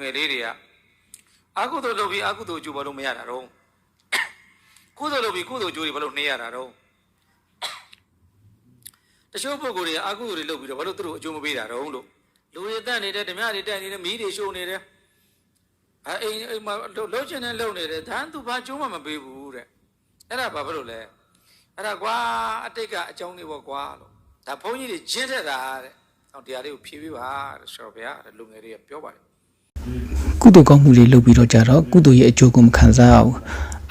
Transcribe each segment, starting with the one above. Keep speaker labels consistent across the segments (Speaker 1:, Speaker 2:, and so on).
Speaker 1: ငယ်လေးတွေကအကုသိုလ်လုပ်ပြီးအကုသိုလ်ကျိုးဘာလို့မရတာတော့ကုသိုလ်လုပ်ပြီးကုသိုလ်ကျိုးတွေဘာလို့နှေးရတာတော့တချို့ပုဂ္ဂိုလ်တွေကအကုသိုလ်တွေလုပ်ပြီးတော့ဘာလို့သူတို့အကျိုးမပေးတာတော့လို့လူတွေတက်နေတယ်ဓမြတွေတက်နေတယ်မီးတွေရှို့နေတယ်အဲအိမ်အိမ်မှာလှုပ်ချင်တဲ့လှုပ်နေတယ်ဒန်းသူဘာကျိုးမှမပေးဘူးတဲ့အဲ့ဒါဘာဖြစ်လို့လဲအဲ့ဒါကွာအတိတ်ကအကြောင်းတွေပေါ့ကွာလို့ဒါဘုန်းကြီးတွေကျင်းထက်တာတဲ့ဟောတရားလေးကိုဖြည့်ပေးပါတဲ့ဆိုတော့ဗျာတဲ့လူငယ်တွေကပြောပါတယ်
Speaker 2: ကုသိုလ်ကောင်းမှုတွေလုပ်ပြီးတော့ကြတော့ကုသိုလ်ရဲ့အကျိုးကိုမခံစားရဘူး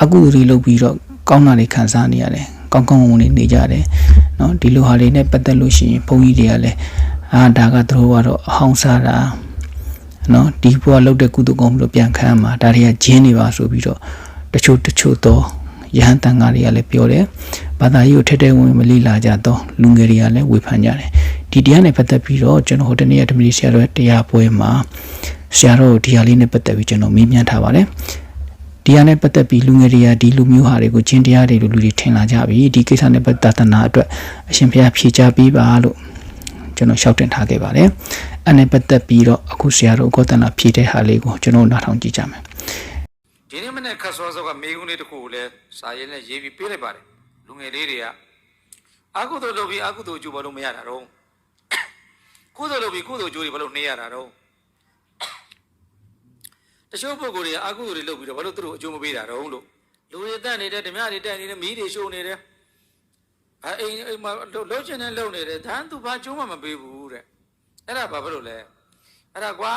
Speaker 2: အကုသိုလ်တွေလုပ်ပြီးတော့ကောင်းတာတွေခံစားနေရတယ်ကောင်းကောင်းဝင်ဝင်နေကြတယ်เนาะဒီလိုဟာတွေနဲ့ပတ်သက်လို့ရှိရင်ဘုန်းကြီးတွေကလည်းအာဒါကသူတို့ကတော့အဟောင်းစားတာเนาะဒီဘဝလုပ်တဲ့ကုသိုလ်ကောင်းမှုလို့ပြန်ခံရမှာဒါတွေကဂျင်းနေပါဆိုပြီးတော့တချို့တချို့တော့ယဟန်တန်ဃာတွေကလည်းပြောတယ်ဘာသာရေးကိုထက်ထဲဝင်ဝင်မလိလာကြတော့လူငယ်တွေကလည်းဝေဖန်ကြတယ်ဒီတရားနဲ့ပတ်သက်ပြီးတော့ကျွန်တော်ဟိုတနေ့ကဓမ္မဒီဆရာတော်ရဲ့တရားပွဲမှာ ဆရာတော်ဒီဟာလေးနဲ့ပတ်သက်ပြီးကျွန်တော်မေးမြန်းထားပါတယ်ဒီဟာနဲ့ပတ်သက်ပြီးလူငယ်တွေကဒီလူမျိုးဟာတွေကိုချင်းတရားတွေလို့လူတွေထင်လာကြပြီဒီကိစ္စနဲ့ပတ်သက်တာအတွက်အရှင်ဘုရားဖြေချပေးပါလို့ကျွန်တော်ရှောက်တင်ထားခဲ့ပါတယ်အဲ့နဲ့ပတ်သက်ပြီးတော့အခုဆရာတော်ကောတနာဖြေတဲ့ဟာလေးကိုကျွန်တော်နားထောင်ကြည့်ကြမယ်
Speaker 1: ဒီနေ့မနေ့ခတ်စောစောကမေကုန်းလေးတစ်ခုကိုလည်းစာရေးနဲ့ရေးပြီးပေးလိုက်ပါတယ်လူငယ်လေးတွေကအကုသိုလ်လုပ်ပြီးအကုသိုလ်ကျိုးဘာလို့မရတာတော့ကုသိုလ်လုပ်ပြီးကုသိုလ်ကျိုးတွေဘာလို့နှေးရတာတော့ တချို့ပုဂ္ဂိုလ်တွေကအကုသိုလ်တွေလုပ်ပြီးတော့ဘာလို့သူတို့အကျိုးမပေးတာတော့လို့လူတွေတက်နေတယ်ဓမြတွေတက်နေတယ်မီးတွေရှို့နေတယ်အဲအိမ်အိမ်မှာလှုပ်ချင်တဲ့လှုပ်နေတယ်ဒန်းသူဘာကျိုးမှမပေးဘူးတဲ့အဲ့ဒါဘာဖြစ်လို့လဲအဲ့ဒါကွာ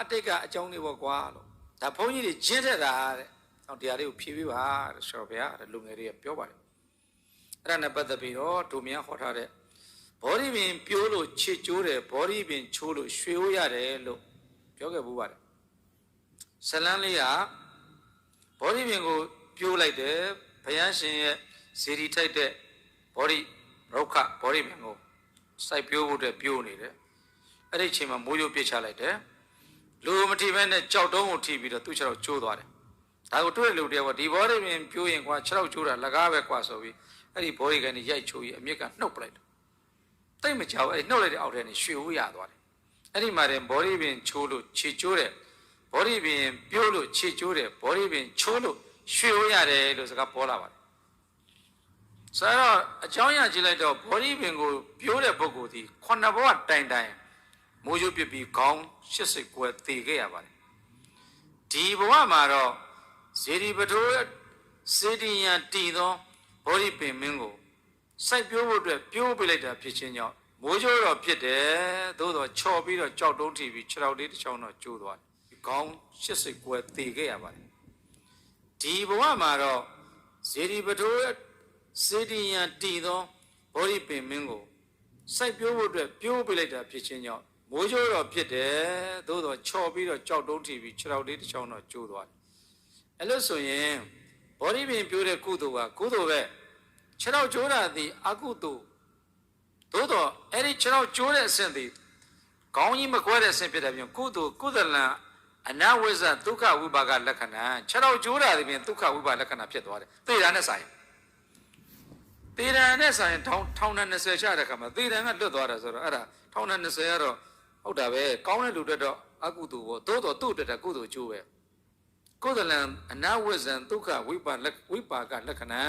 Speaker 1: အတိတ်ကအကြောင်းတွေပေါ့ကွာလို့ဒါဘုန်းကြီးတွေကျင်းထက်တာတဲ့။ဟောတရားလေးကိုဖြည့်ပေးပါတဲ့ဆိုတော့ဗျာတဲ့လူငယ်တွေကပြောပါတယ်။အဲ့ဒါနဲ့ပတ်သက်ပြီးတော့ဒုမြတ်ဟောထားတဲ့ဘောဓိပင်ပြိုးလို့ခြေကျိုးတယ်ဘောဓိပင်ချိုးလို့ရွှေဦးရတယ်လို့ပြောခဲ့ဘူးပါတယ်။ ဇလန်းလေးကဘောဓိပင်ကိုပြိုးလိုက်တယ်ဘုရားရှင်ရဲ့ဇေဒီထိုက်တဲ့ဘောဓိရုက္ခဘောဓိပင်ကိုစိုက်ပြိုးဖို့အတွက်ပြိုးနေတယ်။အဲ့ဒီအချိန်မှာမိုးရိုးပြစ်ချလိုက်တယ်။လူမထိပဲနဲ့ကြောက်တုံးကိုထိပြီးတော့သူ့ခြေထောက်ကျိုးသွားတယ်။ဒါကိုတွေ့တဲ့လူတယောက်ကဒီဘောရီပင်ပြိုးရင်ကွာခြေထောက်ကျိုးတာလကားပဲကွာဆိုပြီးအဲ့ဒီဘောရီကနေရိုက်ချိုးပြီးအမြစ်ကနှုတ်ပလိုက်တယ်။တိတ်မကြောက်အဲ့ဒီနှုတ်လိုက်တဲ့အောက်ထဲနေရွှေဦးရသွားတယ်။အဲ့ဒီမှာတင်ဘောရီပင်ချိုးလို့ခြေကျိုးတယ်။ ဘောရီပင်ပြိုးလို့ခြေကျိုးတယ်။ဘောရီပင်ချိုးလို့ရွှေဦးရတယ်လို့စကားပေါ်လာပါတယ်။ဆိုတော့အကြောင်းရကြည့်လိုက်တော့ဘောရီပင်ကိုပြိုးတဲ့ပုဂ္ဂိုလ်ဒီခုနှစ်ဘဝတိုင်တိုင်မိုးရွပြစ်ပြီးခေါင်း80ကွယ်တည်ခဲ့ရပါတယ်ဒီဘဝမှာတော့ဇေဒီပထိုးစေတီယံတည်သောဘောဓိပင်မင်းကိုစိုက်ပျိုးဖို့အတွက်ပြိုးပေးလိုက်တာဖြစ်ခြင်းကြောင့်မိုးကြိုးတော့ဖြစ်တယ်သို့တော့ချော်ပြီးတော့ကြောက်တုံးထိပြီးခြေထောက်လေးတစ်ချောင်းတော့ကျိုးသွားတယ် ခေါင်း80ကွယ်တည်ခဲ့ရပါတယ်ဒီဘဝမှာတော့ဇေဒီပထိုးစေတီယံတည်သောဘောဓိပင်မင်းကိုစိုက်ပျိုးဖို့အတွက်ပြိုးပေးလိုက်တာဖြစ်ခြင်းကြောင့်မိုးကြိုးတော့ဖြစ်တယ်သို့တော့ချော်ပြီးတော့ကြောက်တုံးထိပြီးခြေထောက်လေးတစ်ချောင်းတော့ကျိုးသွားတယ်အဲ့လို့ဆိုရင်ဘောဓိပင်ပြိုးတဲ့ကုသိုလ်ကကုသိုလ်ပဲခြေထောက်ကျိုးတာသည်အကုသိုလ်သို့တော့အဲ့ဒီခြေထောက်ကျိုးတဲ့အဆင့်သည်ခေါင်းကြီးမကွဲတဲ့အဆင့်ဖြစ်တဲ့ပြင်ကုသိုလ်ကုသလံ အနဝိဇ္ဇဒုက္ခဝိပါကလက္ခဏာခြေထောက်ကျိုးတာသည်ပြင်ဒုက္ခဝိပါကလက္ခဏာဖြစ်သွားတယ်သိတာနဲ့ဆိုင်သေဒံနဲ့ဆိုင်ထောင်ထောင်နဲ့20ချတဲ့ခါမှာသေဒံကလွတ်သွားတာဆိုတော့အဲ့ဒါထောင်နဲ့20ကတော့ဟုတ်တာပဲကောင်းတဲ့လူတွေတော့အကုသိုလ်ပေါ့သို့တော့သူ့အတွက်တော့ကုသိုလ်ကျိုးပဲကုသလံအနာဝိဇံဒုက္ခဝိပါလက်ဝိပါကလက္ခဏာ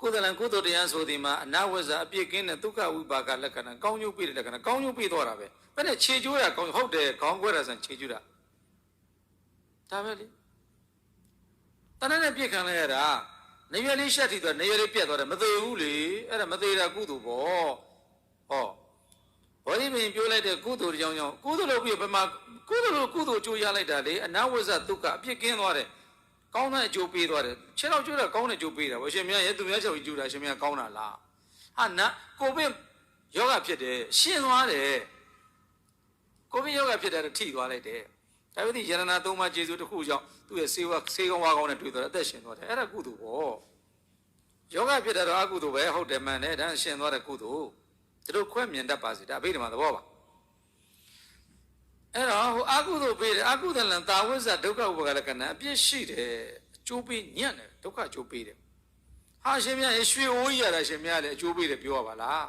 Speaker 1: ကုသလံကုသိုလ်တရားဆိုဒီမှာအနာဝိဇ္ဇအပြည့်ကင်းတဲ့ဒုက္ခဝိပါကလက္ခဏာကောင်းကျိုးပြည့်တဲ့လက္ခဏာကောင်းကျိုးပြည့်သွားတာပဲဘယ်နဲ့ခြေကျိုးတာကောင်းဟုတ်တယ်ခေါင်းခွဲတာဆိုရင်ခြေကျိုးတာဒါပဲလေတဏှာနဲ့ပြည့်ခံလိုက်ရတာနေရွယ်လေးရှက်ထီသွားနေရွယ်လေးပြက်သွားတယ်မသေးဘူးလေအဲ့ဒါမသေးတာကုသိုလ်ပေါ့ဟောဘောဓိပင်ပြောလိုက်တဲ့ကုသိုလ်ကြောင့်ကြောင့်ကုသိုလ်လို့ပြဘယ်မှာကုသိုလ်လို့ကုသိုလ်ကြိုးရလိုက်တာလေအနာဝိဇ္ဇဒုက္ခအပြစ်ကင်းသွားတယ် ကောင်းတဲ့အကျိုးပေးသွားတယ်ခြေတော့ကျိုးတာကောင်းတဲ့အကျိုးပေးတာဘောရှင်မြတ်ရဲ့သူများချက်ကျိုးတာရှင်မြတ်ကောင်းတာလားဟာနာကိုဗစ်ယောဂဖြစ်တယ်ရှင်းသွားတယ်ကိုဗစ်ယောဂဖြစ်တယ်ထိသွားလိုက်တယ်ဒါပေမဲ့ယရနာသုံးပါးကျေစုတစ်ခုကြောင့်သူ့ရဲ့ဆေးဝါးဆေးကောင်းဝါကောင်းနဲ့တွေ့သွားတယ်အသက်ရှင်သွားတယ်အဲ့ဒါကုသိုလ်ပေါ့ယောဂဖြစ်တာတော့အကုသိုလ်ပဲဟုတ်တယ်မှန်တယ်ဒါရှင်သွားတဲ့ကုသိုလ်သူတို့ခွဲမြင်တတ်ပါစေဒါအဘိဓမ္မာသဘောပါ အဲ့တော့ဟိုအကုသိုလ်ပေးတယ်အကုသလံတာဝိဇ္ဇဒုက္ခဥပကလက္ခဏာအပြစ်ရှိတယ်အကျိုးပေးညံ့တယ်ဒုက္ခအကျိုးပေးတယ်ဟာရှင်မြတ်ရေရွှေအိုးကြီးရတာရှင်မြတ်လည်းအကျိုးပေးတယ်ပြောရပါလား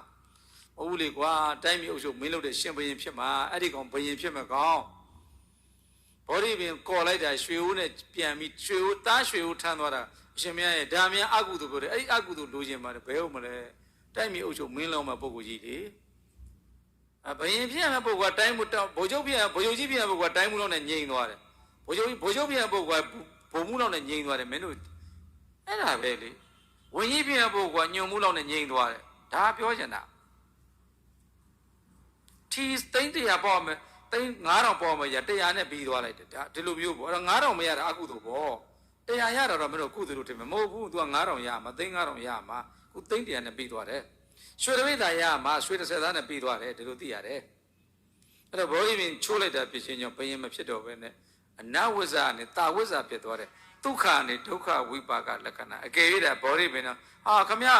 Speaker 1: မဟုတ်ဘူးလေကွာတိုင်းပြည်အုပ်ချုပ်မင်းလုပ်တဲ့ရှင်ဘရင်ဖြစ်မှာအဲ့ဒီကောင်ဘရင်ဖြစ်မှာကောင်းဘောဓိပင်ကော်လိုက်တာရွှေဦးနဲ့ပြန်ပြီးရွှေဦးတားရွှေဦးထမ်းသွားတာအရှင်မင်းရဲ့ဒါမြန်အကုသိုလ်ပြောတယ်အဲ့ဒီအကုသိုလ်လိုချင်ပါတယ်ဘယ်ဟုတ်မလဲတိုက်မြေအုပ်ချုပ်မင်းလောင်းမှာပုဂ္ဂိုလ်ကြီးလေအ ဘယင်ဖြစ်ရမယ့်ပုဂ္ဂိုလ်ကတိုင်းမှုတောင်းဗိုလ်ချုပ်ဖြစ်ရဗိုလ်ချုပ်ကြီးဖြစ်ရမယ့်ပုဂ္ဂိုလ်ကတိုင်းမှုလောက်နဲ့ငြိမ်သွားတယ်ဗိုလ်ချုပ်ဗိုလ်ချုပ်ဖြစ်ရပုဂ္ဂိုလ်ကဘုံမှုလောက်နဲ့ငြိမ်သွားတယ်မင်းတို့အဲ့ဒါပဲလေဝင်းကြီးဖြစ်ရပုဂ္ဂိုလ်ကညွန်မှုလောက်နဲ့ငြိမ်သွားတယ်ဒါပြောချင်တာတီသိန်းတရာပေါ့မယ်သိန်း9000ပေါ့မယ်ရ100နဲ့ပြီးသွားလိုက်တယ်ဒါဒီလိုမျိုးပေါ့အဲ့တော့9000မရတာအကုသိုလ်ပေါ့100ရတာတော့မင်းတို့ကုသိုလ်လို့ထင်မှာမဟုတ်ဘူး तू က9000ရမှာသိန်း9000ရမှာခုသိန်း100နဲ့ပြီးသွားတယ် ရွှေတပိတ်သာရမှာရွှေ30သားနဲ့ပြီးသွားတယ်ဒီလိုသိရတယ်အဲ့တော့ဘောဓိပင်ချိုးလိုက်တာဖြစ်ချင်းကြောင့်ဘယင်မဖြစ်တော့ဘဲနဲ့အနဝိဇ္ဇာနဲ့တာဝိဇ္ဇာဖြစ်သွားတယ်ဒုက္ခနဲ့ဒုက္ခဝိပါကလက္ခဏာအကယ်၍ဒါဘောဓိပင်တော့ဟာခမရ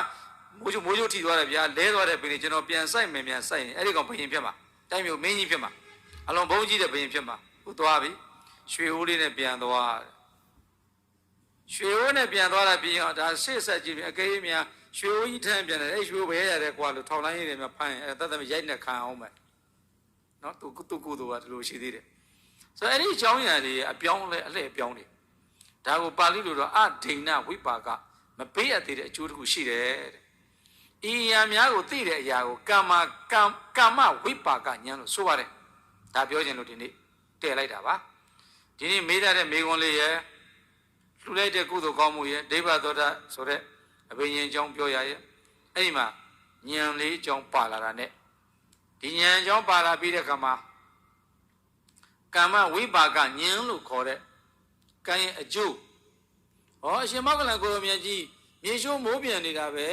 Speaker 1: မိုးချိုမိုးချိုထိသွားတယ်ဗျာလဲသွားတယ်ပင်ကျွန်တော်ပြန်ဆိုင်မယ်ပြန်ဆိုင်ရင်အဲ့ဒီကောင်ဘယင်ဖြစ်မှာတိုင်းမျိုးမင်းကြီးဖြစ်မှာအလုံးဘုံကြီးတဲ့ဘယင်ဖြစ်မှာခုသွားပြီရွှေဦးလေးနဲ့ပြန်သွားတယ်ရွှေဝနဲ့ပြန်သွားတာပြီးအောင်ဒါရှေ့ဆက်ကြည့်ပြီးအကေးများ ရွှေဝကြီးထမ်းပြန်တယ်အဲ့ရွှေဘဲရတယ်ကွာလို့ထောင်လိုင်းရည်တွေများဖမ်းရင်အဲ့တတ်သမရိုက်နဲ့ခံအောင်မယ်နော်သူသူကုသူကဒီလိုရှိသေးတယ်ဆိုတော့အဲ့ဒီအကြောင်းအရာတွေအပြောင်းလဲအလှည့်အပြောင်းတွေဒါကိုပါဠိလိုတော့အဒိဏဝိပါကမပေးရသေးတဲ့အကျိုးတစ်ခုရှိတယ်တဲ့ဤအရာများကိုသိတဲ့အရာကိုကာမကံကာမဝိပါကဉာဏ်လို့ဆိုပါတယ်ဒါပြောခြင်းလို့ဒီနေ့တည့်လိုက်တာပါဒီနေ့မေးထားတဲ့မေခွန်းလေးရဲ့လှူလိုက်တဲ့ကုသိုလ်ကောင်းမှုရဲ့ဒိဗ္ဗသောတာဆိုတဲ့ အဘိညာဉ်ကြောင့်ပြောရရဲ့အဲ့ဒီမှာဉာဏ်လေးကြောင့်ပါလာတာ ਨੇ ဒီဉာဏ်ကြောင့်ပါလာပြီးတဲ့ခါမှာကာမဝိပါကဉာဏ်လို့ခေါ်တဲ့ကံရဲ့အကျိုးဟောအရှင်မောကလန်ကိုရမြတ်ကြီးမြေရှိုးမိုးပြန်နေတာပဲ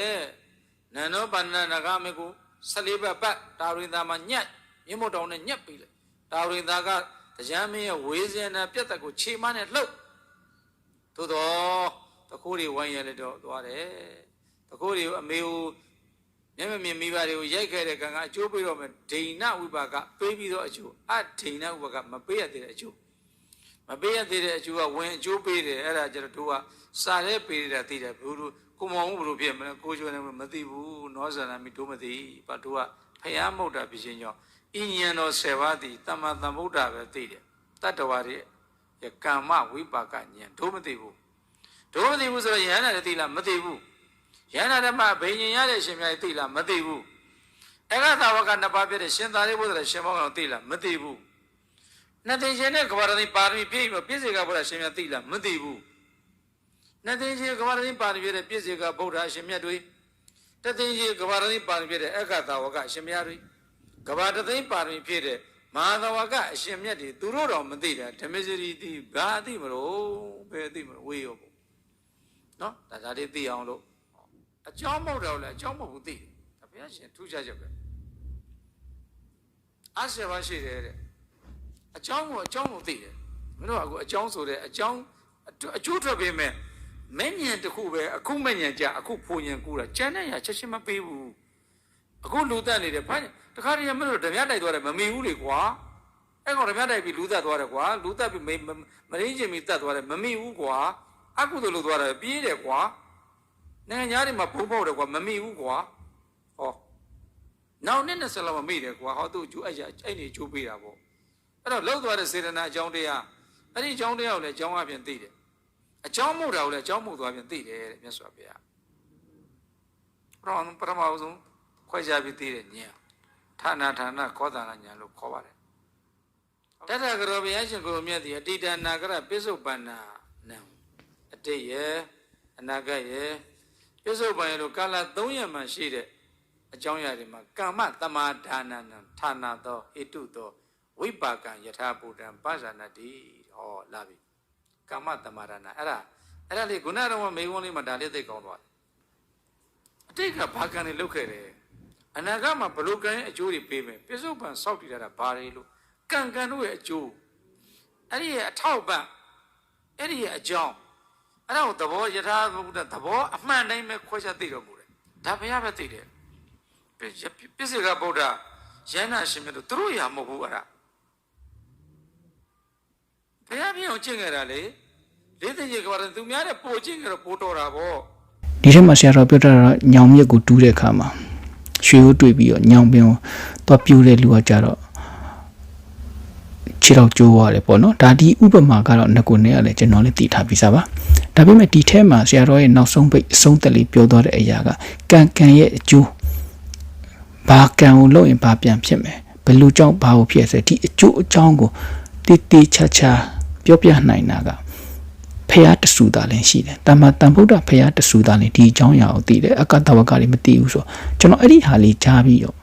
Speaker 1: နန္ဒောပန္နနဂမေကို14ဘက်ပတ်တာဝိသာမှာညက်မြင့်မတောင်နဲ့ညက်ပြီးလေတာဝိသာကတရားမင်းရဲ့ဝေဇင်နာပြတ်သက်ကိုခြေမနဲ့လှုပ်သို့တော့ တခိုးတွေဝိုင်းရလက်တော့သွားတယ်တခိုးတွေအမေကိုမျက်မမြင်မိဘတွေကိုရိုက်ခဲ့တဲ့ကံကအကျိုးပေးတော့မယ်ဒိဏဝိပါကပေးပြီးတော့အကျိုးအဒိဏဝိပါကမပေးရသေးတဲ့အကျိုးမပေးရသေးတဲ့အကျိုးကဝင်အကျိုးပေးတယ်အဲ့ဒါကျတော့တို့ကစာရဲပေးရတာသိတယ်ဘုလို့ကိုမောင်ဘူးဘလို့ဖြစ်မလဲကိုကျွန်းလည်းမသိဘူးနောဇာနာမိတို့မသိဘာတို့ကဖယားမုတ်တာဖြစ်ခြင်းကြောင့်အင်းဉဏ်တော်7ပါးသည်တမ္မာသမ္ဗုဒ္ဓပဲသိတယ်တတ္တဝါတွေရဲ့ကမ္မဝိပါကဉာဏ်တို့မသိဘူး တို့မသိဘူးဆိုတော့ယန္တာလည်းသိလားမသိဘူးယန္တာဓမ္မဘိညာဉ်ရတဲ့ရှင်များသိလားမသိဘူးအကသာဝကနှစ်ပါးပြတဲ့ရှင်သာရိပုတ္တရာရှင်မောင်တော်သိလားမသိဘူးနှစ်သိန်းရှင်နဲ့ကဘာရတိပါရမီပြည့်ပြီးပြည့်စေကဘုရားရှင်မြတ်သိလားမသိဘူးနှစ်သိန်းရှင်ကဘာရတိပါရမီပြည့်တဲ့ပြည့်စေကဗုဒ္ဓရှင်မြတ်တွေတသိန်းရှင်ကဘာရတိပါရမီပြည့်တဲ့အကသာဝကအရှင်မြတ်တွေကဘာတသိန်းပါရမီပြည့်တဲ့မဟာသဝကအရှင်မြတ်တွေသူတို့တော့မသိတာဓမ္မစရိတိဘာသိမလို့ဘယ်သိမလို့ဝေးရောပေါ့ နော်ဒါဒါလေးသိအောင်လို့အကြောင်းမဟုတ်တော့လေအကြောင်းမဟုတ်ဘူးသိတယ်ဒါဘုရားရှင်ထူးခြားချက်ပဲအဆေဘာရှိတယ်တဲ့အကြောင်းကိုအကြောင်းကိုသိတယ်မင်းတို့ကအခုအကြောင်းဆိုတဲ့အကြောင်းအကျိုးထွက်ပေးမယ်မဲ့ညံတစ်ခုပဲအခုမဲ့ညံကြအခုဖိုညံကူတာကျန်တဲ့ရချက်ချင်းမပေးဘူးအခုလူတက်နေတယ်ဘာတခါတည်းမင်းတို့ဓမြတိုက်သွားတယ်မမီဘူးလေကွာအဲ့ကောင်ဓမြတိုက်ပြီးလူတက်သွားတယ်ကွာလူတက်ပြီးမရင်းချင်ပြီးတက်သွားတယ်မမီဘူးကွာ အကုသိုလ်လို့သွားတယ်ပြေးတယ်ကွာနိုင်ငံသားတွေမှာဘုံပေါက်တယ်ကွာမမိဘူးကွာဟောနောက်နှစ်20လောက်မမိတယ်ကွာဟောသူအကျိုးအဲ့ရအဲ့နေအကျိုးပေးတာပေါ့အဲ့တော့လောက်သွားတဲ့စေတနာအကြောင်းတရားအဲ့ဒီအကြောင်းတရားကိုလည်းအကြောင်းအပြင်သိတယ်အကြောင်းမို့တာကိုလည်းအကြောင်းမို့သွားပြင်သိတယ်တဲ့မြတ်စွာဘုရားပရမပရမအောင်ဆုံးခွဲခြားပြီးသိတယ်ဉာဏ်ဌာနဌာနခောတာနာဉာဏ်လို့ခေါ်ပါတယ်တတ္တကရောဘုရားရှင်ကိုယ်မြတ်ဒီအတိတနာကရပိစုပန္နာနံအ တိတ်ရဲ့အနာဂတ်ရဲ့ပြစ္ဆုတ်ပံရဲ့လို့ကာလ3ရက်မှရှိတဲ့အကြောင်းအရာတွေမှာကာမတမာဒါနနံဌာနာသောဟိတုသောဝိပါကံယထာဘူတံပါဇာနတိဟောလာပြီကာမတမာဒါနအဲ့ဒါအဲ့ဒါလေးခုနကတော့မေခွန်းလေးမှာဒါလေးသိကောင်းသွားတယ်အတိတ်ကဘာကံတွေလုပ်ခဲ့တယ်အနာဂတ်မှာဘလို့ကံရဲ့အကျိုးတွေပေးမယ်ပြစ္ဆုတ်ပံစောက်တည်တာဘာတွေလို့ကံကံတို့ရဲ့အကျိုးအဲ့ဒီရဲ့အထောက်ပံ့အဲ့ဒီရဲ့အကြောင်း အဲ့ဒါကိုသဘောယထာဘုဒ္ဓသဘောအမှန်တိုင်းပဲခွဲခြားသိတော်မူတယ်ဒါဘုရားပဲသိတယ်ပစ္စေကဗုဒ္ဓယန္နာရှင်မြတ်တို့သူတို့ရာမဟုတ်ဘူးအဲ့ဒါဘုရားပြအောင်ကျင့်ကြတာလေလေးသိကြီးကဘာလဲသူများတဲ့ပို့ကျင့်ကြတော့ပို့တော်တာဗော
Speaker 2: ဒီထက်မှာဆရာတော်ပြောတာတော့ညောင်မြက်ကိုတူးတဲ့အခါမှာရွှေကိုတွေ့ပြီးတော့ညောင်ပင်ကိုသွားပြိုးတဲ့လူကကြတော့ခြခြေတော့ကျိုးသွားတယ်ပေါ့နော်ဒါဒီဥပမာကတော့ငကိုနဲ့ကလည်းကျွန်တော်လည်းတည်ထားပြီးသားပါ ဒါပေမဲ့ဒီထဲမှာဆရာတော်ရဲ့နောက်ဆုံးပိတ်အဆုံးသက်လေးပြောသွားတဲ့အရာကကံကံရဲ့အကျိုးဘာကံကိုလုပ်ရင်ဘာပြန်ဖြစ်မယ်ဘယ်လိုကြောင့်ဘာကိုဖြစ်စေဒီအကျိုးအကြောင်းကိုတိတိချာချာပြောပြနိုင်တာကဖះတဆူတာလည်းရှိတယ်တမ္မာတန်ဗုဒ္ဓဖះတဆူတာလည်းဒီအကြောင်းအရာကိုသိတယ်အကတဝကလည်းမသိဘူးဆိုတော့ကျွန်တော်အဲ့ဒီဟာလေးကြားပြီးတော့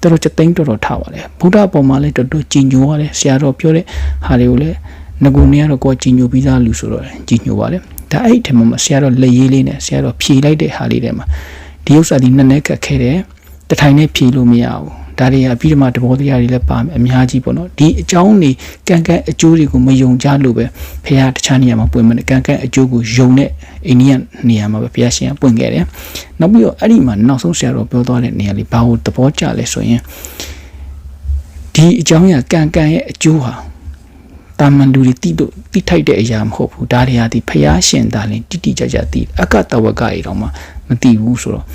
Speaker 2: တော်တော်ချက်သိမ်းတော်တော်ထားပါလေဗုဒ္ဓအပေါ်မှာလည်းတော်တော်ကြည်ညိုရတယ်ဆရာတော်ပြောတဲ့ဟာတွေကိုလည်းငကူနေရတော့ကိုယ်ကြည်ညိုပြီးသားလူဆိုတော့ကြည်ညိုပါလေ ဒါအဲ့ဒီထဲမှာဆရာတော်လက်ရေးလေးနဲ့ဆရာတော်ဖြေလိုက်တဲ့ဟာလေးတွေမှာဒီဥစ္စာဒီနည်းနည်းခက်ခဲတယ်တထိုင်နဲ့ဖြေလို့မရဘူးဒါတွေကပြီးတော့မှတဘောတရားတွေလည်းပါမယ်အများကြီးပေါ့နော်ဒီအကြောင်းတွေကံကံအကျိုးတွေကိုမယုံကြလို့ပဲဖခင်တခြားနေရာမှာပွင့်မနေကံကံအကျိုးကိုယုံတဲ့အိန္ဒိယနေရာမှာပဲဘုရားရှင်ကပွင့်ခဲ့တယ်နောက်ပြီးတော့အဲ့ဒီမှာနောက်ဆုံးဆရာတော်ပြောသွားတဲ့နေရာလေးဘာလို့သဘောကျလဲဆိုရင်ဒီအကြောင်းအရာကံကံရဲ့အကျိုးဟာ တာမန်လူတွေတိလို့တိထိုက်တဲ့အရာမဟုတ်ဘူးဒါတွေဟာဒီဖျားရှင်သားလင်တိတိကျကျသိအကတဝကရေတော့မှမသိဘူးဆိုတော့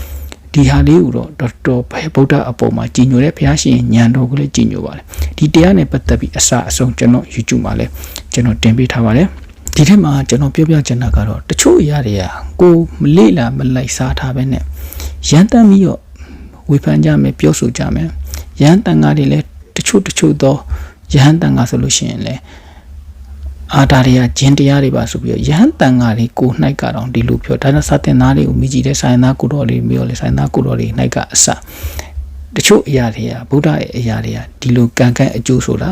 Speaker 2: ဒီဟာလေးကိုတော့တော်တော်ဘယ်ဗုဒ္ဓအပေါ်မှာကြီးညိုတဲ့ဘုရားရှင်ညံတော်ကိုလည်းကြီးညိုပါတယ်ဒီတရားနဲ့ပတ်သက်ပြီးအစအဆုံးကျွန်တော် YouTube မှာလည်းကျွန်တော်တင်ပေးထားပါတယ်ဒီထက်မှာကျွန်တော်ပြောပြချင်တာကတော့တချို့အရာတွေကကိုမလေ့လာမလိုက်စားထားပဲနဲ့ရန်တမ်းပြီးတော့ဝေဖန်ကြမယ်ပြောဆိုကြမယ်ရန်တန်ကားတွေလည်းတချို့တချို့သောရဟန်းတန်ကားဆိုလို့ရှိရင်လည်း အာဒါတွေကဂျင်းတရားတွေပါဆိုပြီးတော့ယဟန်တန်ဃာတွေကိုနှိုက်ကတော့ဒီလိုပြောဒါနဲ့စတင်သားတွေကိုမိကြည့်တဲ့ဆိုင်သားကိုတော်တွေမျိုးလေဆိုင်သားကိုတော်တွေနှိုက်ကအစတချို့အရာတွေကဗုဒ္ဓရဲ့အရာတွေကဒီလိုကံကံအကျိုးဆိုတာ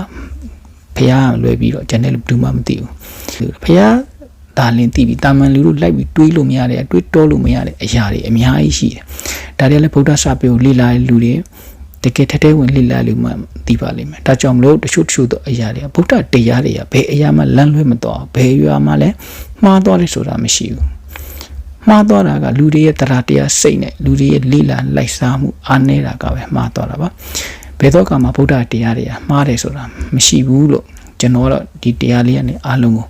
Speaker 2: ဖះလွယ်ပြီးတော့ဂျန်နယ်ဘယ်သူမှမသိဘူးဖះဒါလင်းသိပြီးတာမန်လူတို့လိုက်ပြီးတွေးလို့မရတဲ့တွေးတောလို့မရတဲ့အရာတွေအများကြီးရှိတယ်ဒါတွေလည်းဗုဒ္ဓစာပေကိုလေ့လာတဲ့လူတွေ တကယ်ထက်ထဲဝင်လိလာလို့မှသိပါလိမ့်မယ်ဒါကြောင့်မလို့တချို့တချို့သောအရာတွေကဗုဒ္ဓတရားတွေကဘယ်အရာမှလမ်းလွဲမသွားဘယ်ရွာမှလည်းမှားသွားတယ်ဆိုတာမရှိဘူးမှားသွားတာကလူတွေရဲ့တရားတရားစိတ်နဲ့လူတွေရဲ့လိလာလိုက်စားမှုအားနေတာကပဲမှားသွားတာပါဘယ်တော့ကမှဗုဒ္ဓတရားတွေကမှားတယ်ဆိုတာမရှိဘူးလို့ကျွန်တော်တော့ဒီတရားလေးကနေအားလုံးကို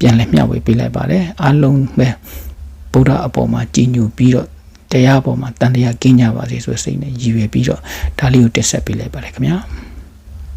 Speaker 2: ပြန်လည်မျှဝေပေးလိုက်ပါတယ်အားလုံးပဲဗုဒ္ဓအပေါ်မှာကြည်ညိုပြီးတော့ တရားပေါ်မှာတန်တရားကင်းကြပါစေဆိုတဲ့စိတ်နဲ့ရည်ရွယ်ပြီးတော့ဒါလေးကိုတက်ဆက်ပေးလိုက်ပါတယ်ခင်ဗျာ